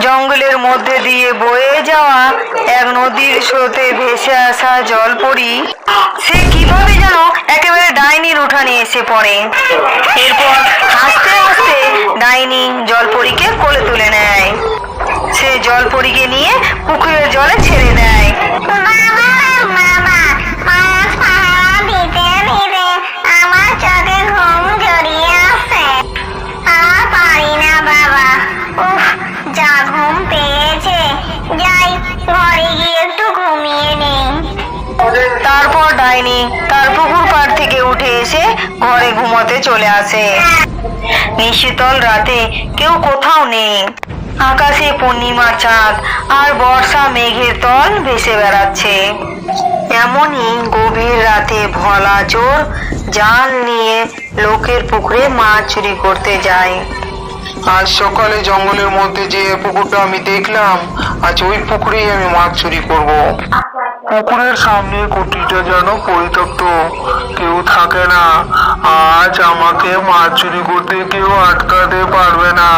জঙ্গলের মধ্যে দিয়ে বয়ে যাওয়া এক নদীর স্রোতে ভেসে আসা জল জলপরি। সে কীভাবে যেন একেবারে ডাইনির উঠানে এসে পড়ে। এরপর হাসতে হাসতে ডাইনি জলপরীকে কোলে তুলে নেয়। সে জলপরীকে নিয়ে পুকুরের জলে ছেড়ে দেয়। তারপর তার পুকুর পাড় থেকে উঠে এসে ঘরে ঘুমোতে চলে আসে। নিশীতল রাতে কেউ কোথাও নেই। আকাশে পূর্ণিমার চাঁদ আর বর্ষা মেঘের তল ভেসে বেড়াচ্ছে। এমনই গভীর রাতে ভলা চোর জাল নিয়ে লোকের পুকুরে মাছ চুরি করতে যায়। আজ সকালে জঙ্গলের মধ্যে যে পুকুরটা আমি দেখলাম, আজ ওই পুকুরেই আমি মাছ চুরি করব। পুকুরের সামনে কুটিটা যেন পরিত্যক্ত কেউ থাকে না। আজ আমাকে মাছ চুরি করতে কেউ আটকাতে পারবে না।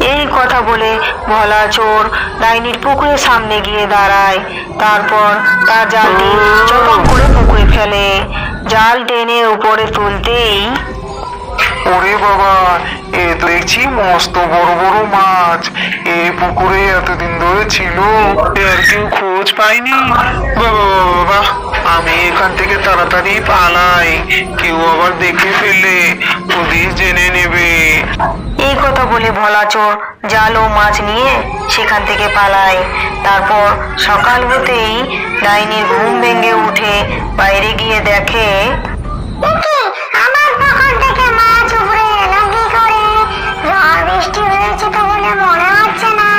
এই কথা বলে ভোলা চোর ডাইনির পুকুরের সামনে গিয়ে দাঁড়ায়। তারপর তার জালটি চটক করে পুকুরে ফেলে। জাল টেনে উপরে তুলতেই ওরে বাবা এ তো দেখছি মস্ত বড় বড় মাছ। এই পুকুরে এতদিন ধরে ছিল এর কেউ খোঁজ পাইনি বাবা বাবা বাবা আমি এখান থেকে তাড়াতাড়ি পালাই। কেউ আবার দেখে ফেললে পুলিশ জেনে নেবে। এই কথা বলে ভোলা চোর জাল ও মাছ নিয়ে সেখান থেকে পালায় তারপর সকাল হতেই ডাইনির ঘুম ভেঙে উঠে বাইরে গিয়ে দেখে বৃষ্টি হয়েছে তো মনে হচ্ছে না।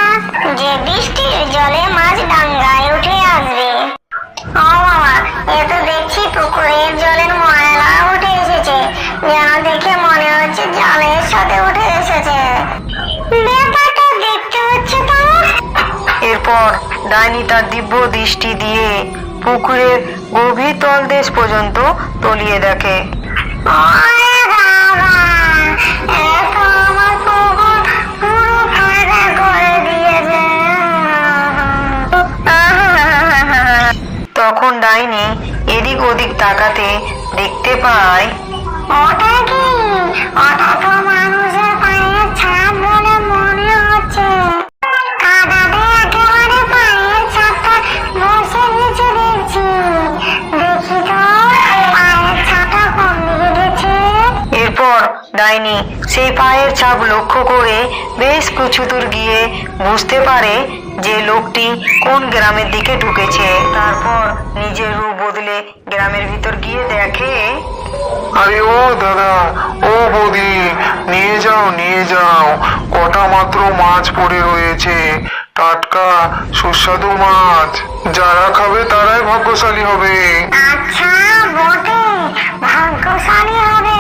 যে বৃষ্টির জলে মাছ ডাঙ্গায় উঠে আসবে। ও বাবা এ তো দেখছি পুকুরের জলের ময়লা উঠে এসেছে। যেন দেখে মনে হচ্ছে জলের সাথে উঠে এসেছে। ব্যাপারটা দেখতে হচ্ছে তো। এরপর ডাইনি তার দিব্য দৃষ্টি দিয়ে পুকুরের গভীর তলদেশ পর্যন্ত তলিয়ে দেখে। ডাইনি এদিক ওদিক তাকাতে দেখতে পায় ওটা কি? ওটা তো সেই পায়ের ছাপ লক্ষ্য করে বেশ কিছু দূর গিয়ে বুঝতে পারে যে লোকটি কোন গ্রামের দিকে ঢুকেছে। তারপর নিজের রূপ বদলে গ্রামের ভিতর গিয়ে দেখে আরে ও দাদা ও বৌদি নিয়ে যাও নিয়ে যাও। কটা মাত্র মাছ পড়ে রয়েছে। টাটকা সুস্বাদু মাছ। যারা খাবে তারাই ভাগ্যশালী হবে। আচ্ছা বটে। ভাগ্যশালী হবে।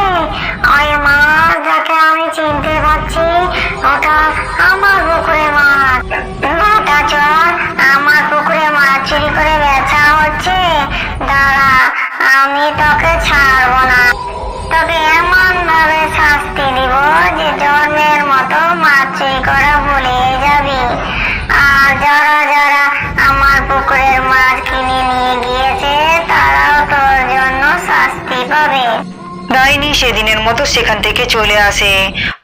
ওই মাছ যাকে আমি চিনতে পারছি ওটা আমার পুকুরে মাছ চোর শাস্তি ডাইনি সেদিনের মতো সেখান থেকে চলে আসে।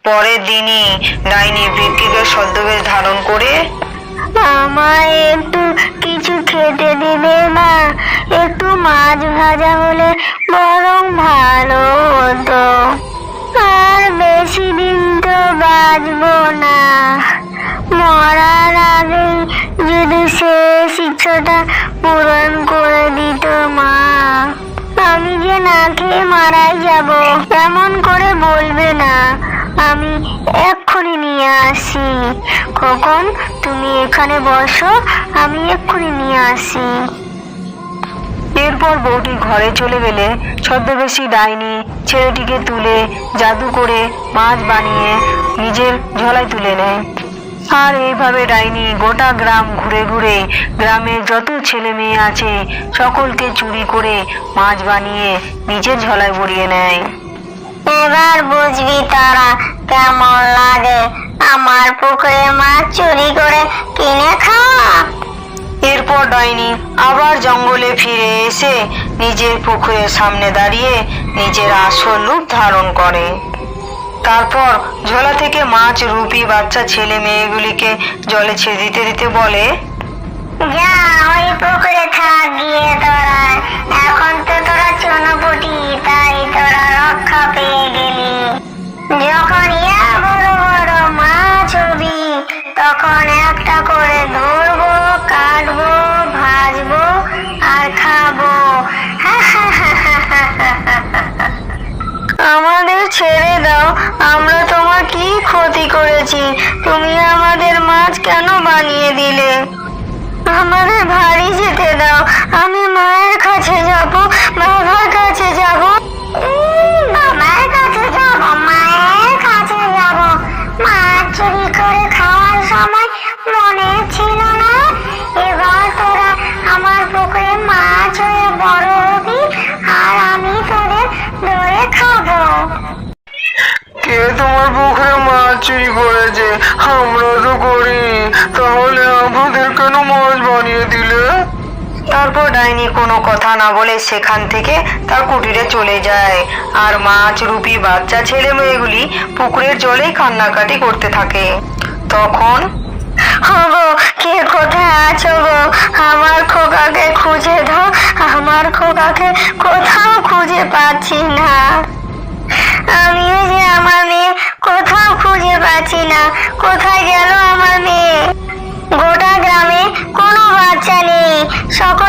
পরের দিনই ডাইনি ভিক্ষিকের ছদ্মবেশ ধারণ করে আমায় একটু কিছু খেতে দিবে না একটু মাছ ভাজা হলে বরং ভালো হতো। আর বেশি দিন তো বাঁচবো না। মরার আগে যদি শেষ ইচ্ছাটা পূরণ করে দিত মারাই যাব। এমন করে বলবে না। আমি এক্ষুনি নিয়ে আসি। খোকন, তুমি এখানে বসো। আমি এক্ষুনি নিয়ে আসি। এরপর বউটি ঘরে চলে গেলে ছদ্মবেশী ডাইনি ছেলেটিকে তুলে জাদু করে মাছ বানিয়ে নিজের ঝলায় তুলে নেয়। আর এইভাবে ডাইনি গোটা গ্রাম ঘুরে ঘুরে গ্রামের যত ছেলে মেয়ে আছে সকলকে চুরি করে মাছ বানিয়ে নিজের ঝলায় ভরিয়ে নেয়। এবার বুঝবি তারা কেমন লাগে। আমার পুকুরে মাছ চুরি করে কিনে খাওয়া। এরপর ডাইনি আবার জঙ্গলে ফিরে এসে নিজের পুকুরের সামনে দাঁড়িয়ে নিজের আসল রূপ ধারণ করে। তারপর ঝোলা থেকে মাছ, রুপি, বাচ্চা, ছেলে, মেয়েগুলিকে জলে ছেড়ে দিতে দিতে বলে, যা, ওই পুকুরে থাক আমরা তোমার কি ক্ষতি করেছি? তুমি আমাদের মাছ কেন বানিয়ে দিলে? আমাদের ভারী যেতে দাও। আমি মায়ের কাছে যাব, বাবার কাছে যাব। তারপর ডাইনি কোনো কথা না বলে সেখান থেকে তার কুটিরে চলে যায়। আর মাছ, রুপি, বাচ্চা, ছেলে মেয়েগুলি পুকুরের জলেই কান্নাকাটি করতে থাকে। তখন হগো কে কোথায় আছো গো? আমার খোকাকে খুঁজে দাও। আমার খোকাকে কোথাও খুঁজে পাচ্ছি না। আমিও যে আমার মেয়ে, কোথাও খুঁজে পাচ্ছি না। কোথায় গেল আমার মেয়ে? গোটা গ্রামে কোনো বাচ্চা নেই। সকলের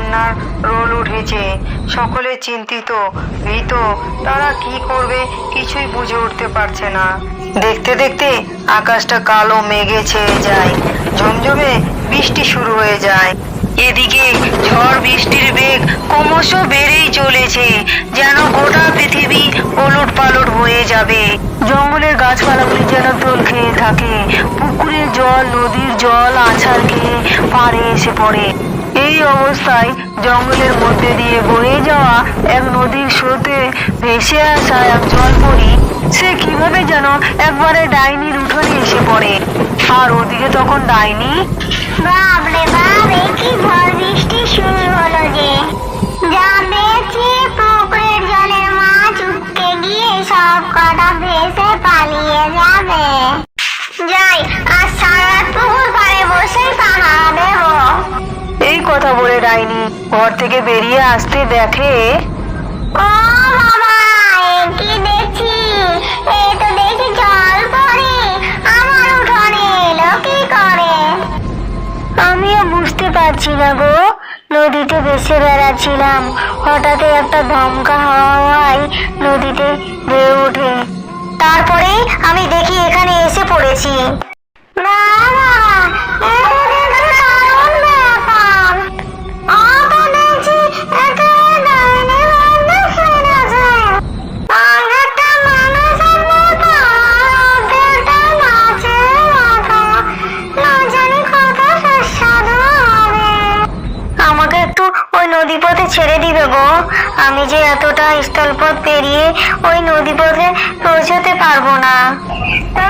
গ্রামে কান্নার রোল উঠেছে। সকলে চিন্তিত, ভীত, তারা কি করবে কিছুই বুঝে উঠতে পারছে না। দেখতে দেখতে আকাশটা কালো মেঘে ছেয়ে যায়, ঝমঝমে বৃষ্টি শুরু হয়ে যায়। এদিকে ঝড় বৃষ্টির বেগ ক্রমশ বেড়েই চলেছে, যেন গোটা পৃথিবী ওলট পালট হয়ে যাবে। জঙ্গলের গাছপালাগুলি যেন দোল খেয়ে থাকে পুকুরের জল, নদীর জল, আছাড় খেয়ে পাড়ে এসে পড়ে। অবস্থায় জঙ্গলের মধ্যে দিয়ে বয়ে যাওয়া এক নদীর স্রোতে ভেসে আসা এক জলপরি, সে কীভাবে যেন একবারে ডাইনির উঠোনে এসে পড়ে? আর ওদিকে তখন ডাইনি? বাপ রে বাপ এ কথা বলে ডাইনি। ঘর থেকে বেরিয়ে আসতে দেখে ও বাবা কি দেখছি? এ তো দেখি জল পড়ে। আমার উঠোনে এলো কি করে? আমিও বুঝতে পারছি না গো। নদীতে ভেসে বেড়াচ্ছিলাম। হঠাৎ একটা ধমকা হওয়ায় নদীতে ঢেউ ওঠে। তারপরে আমি দেখি এখানে এসে পড়েছি। আমি যে এতটা স্থলপথ পেরিয়ে ওই নদীপথে পৌঁছতে পারব না। তোমাকে